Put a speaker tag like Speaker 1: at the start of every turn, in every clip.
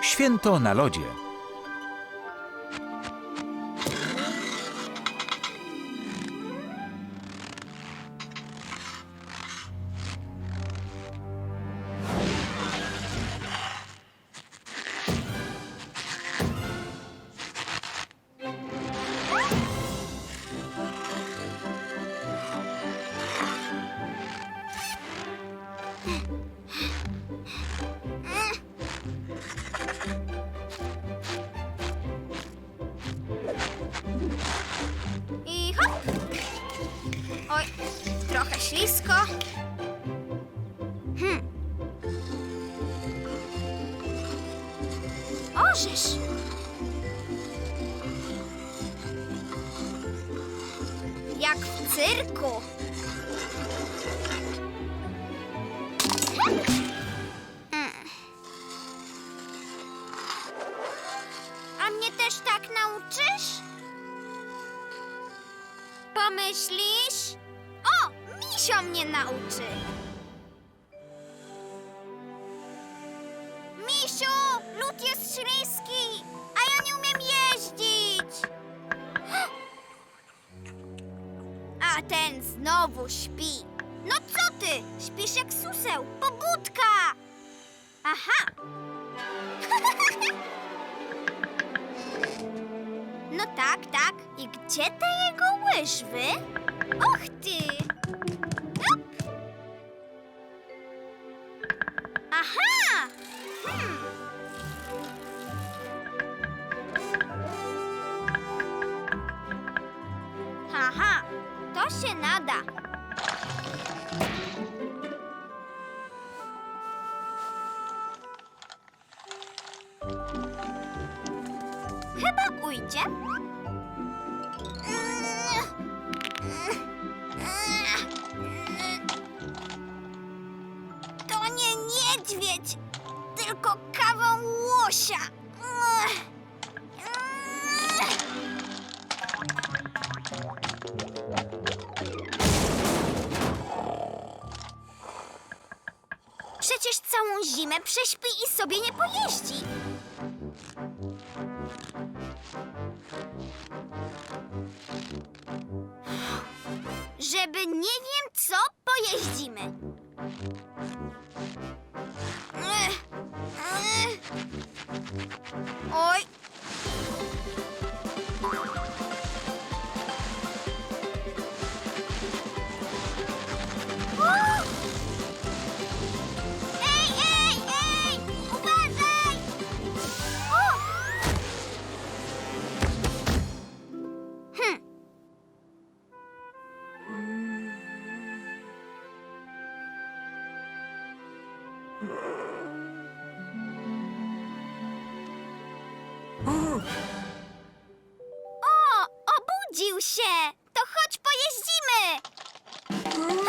Speaker 1: Święto na lodzie.
Speaker 2: Ślisko. Hmm. Orzesz! Jak w cyrku. Misiu, lód jest śliski, a ja nie umiem jeździć. A ten znowu śpi. No co ty? Śpisz jak suseł. Pobudka! Aha. No tak, tak. I gdzie te jego łyżwy? Och ty! Up. Aha! Hmm. Się nada. Prześpi i sobie nie pojeździ. Żeby nie wiem co, pojeździmy.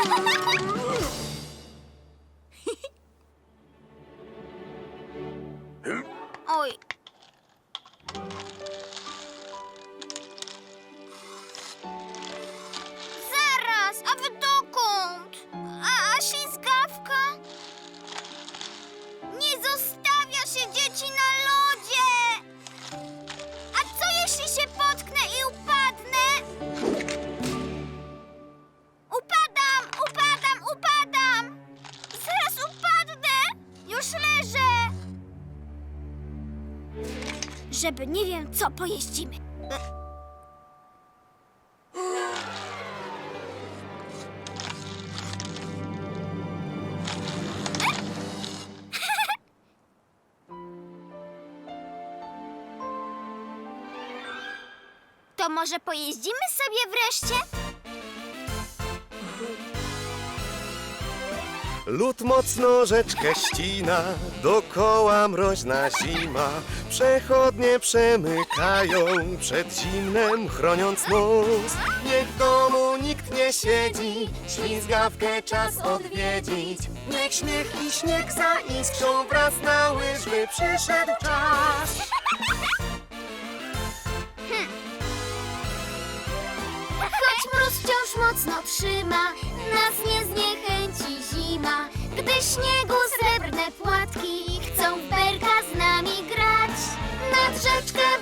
Speaker 2: かわいい! Żeby nie wiem co pojeździmy. To może pojeździmy sobie wreszcie?
Speaker 3: Lód mocno rzeczkę ścina, dokoła mroźna zima. Przechodnie przemykają przed zimnem, chroniąc nos. Niech w domu nikt nie siedzi, ślizgawkę czas odwiedzić. Niech śmiech i śnieg zaiskrzą, wraz na łyżwy przyszedł czas.
Speaker 2: Choć mróz wciąż mocno trzyma, nas nie zniechęci śniegu srebrne płatki chcą w berka z nami grać. Nad rzeczkę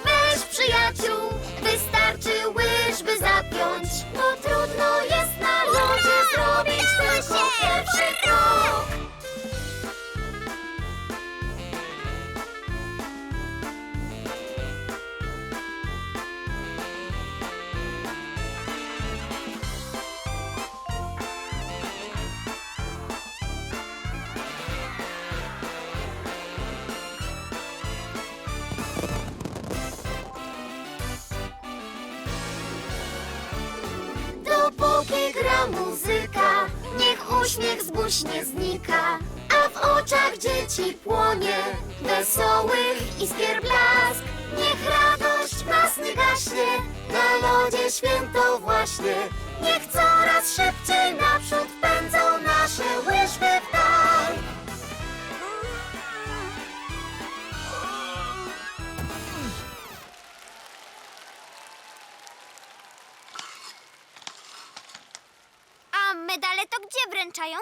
Speaker 2: uśmiech z buź nie znika, a w oczach dzieci płonie wesołych iskier blask. Niech radość nas nie gaśnie, na lodzie święto właśnie. Niech coraz szybciej naprzód wręczają?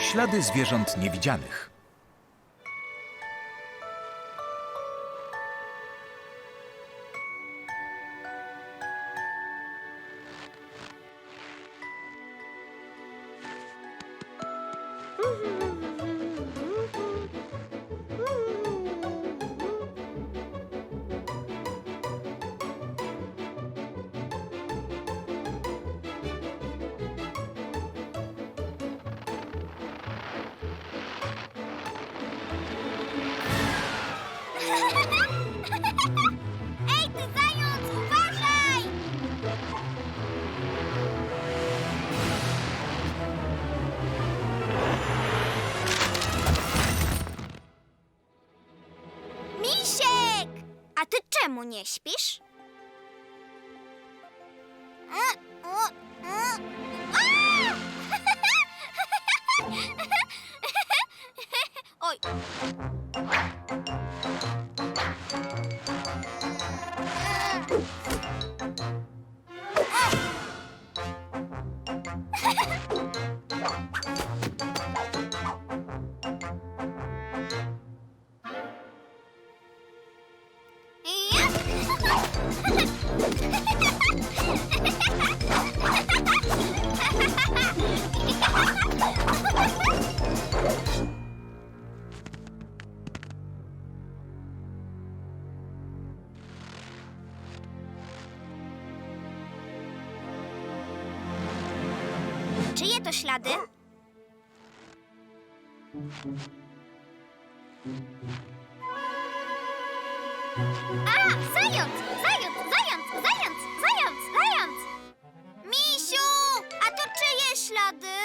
Speaker 1: Ślady zwierząt niewidzianych.
Speaker 2: Ej, ty zając, uważaj! Misiek! A ty czemu nie śpisz? Thank you. To ślady? A, zając! Zając! Zając! Zając! Zając! Zając! Misiu! A to czyje ślady?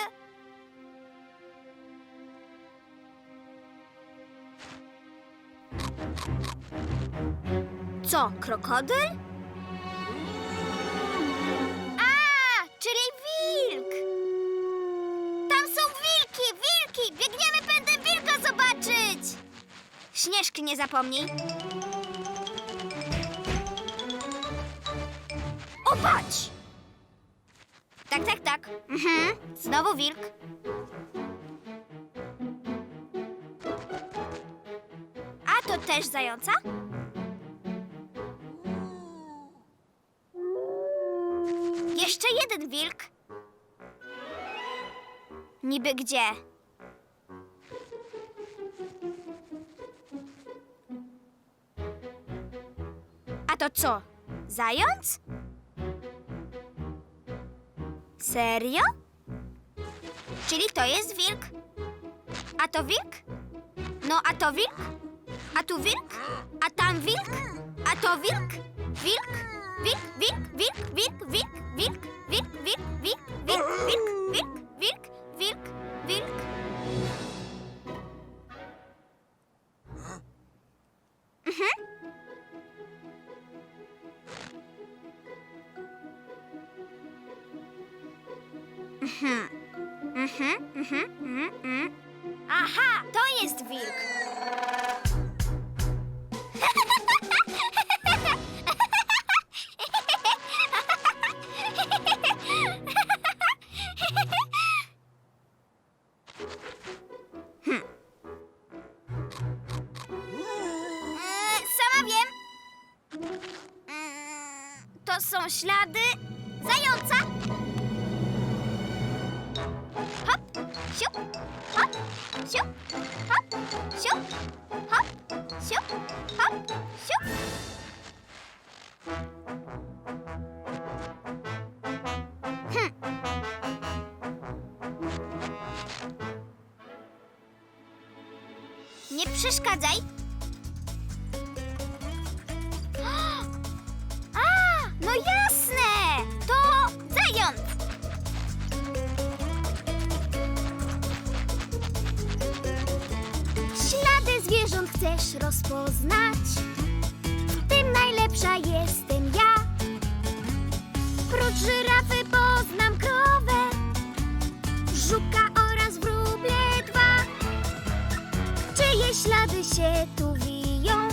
Speaker 2: Co, krokodyl? A, czyli Śnieżki nie zapomnij. O! Tak, tak, tak. Mhm. Znowu wilk. A to też zająca? Jeszcze jeden wilk. Niby gdzie? To co? Zając? Serio? Czyli to jest wilk? A to wilk? No, a to wilk? A tu wilk? A tam wilk? A to wilk? Wilk? Wilk, wilk, wilk, wilk, wilk, wilk, wilk, wilk, wilk, wilk, wilk, wilk, wilk, wilk, wilk. Mhm, mhm, mhm. Aha, to jest wilk. E, Sama wiem. Mm, To są ślady zająca. siup, hop, siup, hop, siup, hop, siup. Hm. Nie przeszkadzaj, rozpoznać? Tym najlepsza jestem ja. Prócz żyrafy poznam krowę, żuka oraz wróble dwa. Czyje ślady się tu wiją?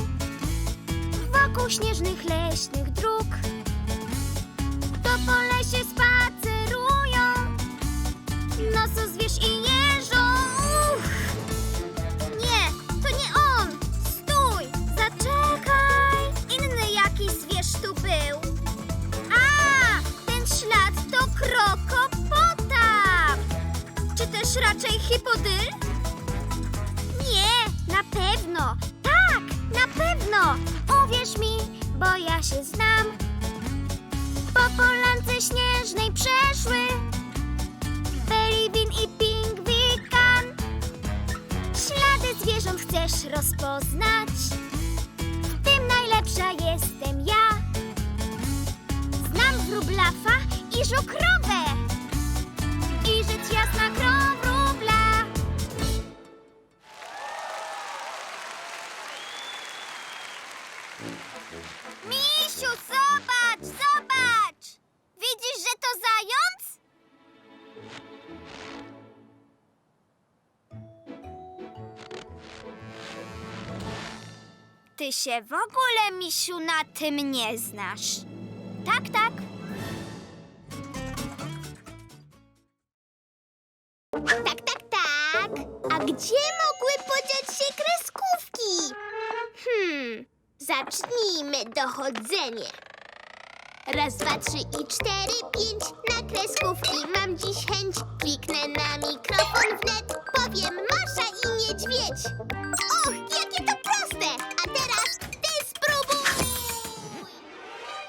Speaker 2: Wokół śnieżnych leśnych dróg. Kto po lesie spacerują? Noso zwierz i ja się znam. Po polance śnieżnej przeszły Beribin i pingwikan. Ślady zwierząt chcesz rozpoznać? Tym najlepsza jestem ja. Znam wróblafa i żukrowę. I rzecz jasna krą Misiu, zobacz, zobacz! Widzisz, że to zając? Ty się w ogóle, misiu, na tym nie znasz. Tak, tak. Tak, tak, tak. A gdzie mogły podziać zacznijmy dochodzenie. Raz, dwa, trzy i cztery, pięć na kreskówki mam dziś chęć. Kliknę na mikrofon wnet, powiem Masza i niedźwiedź.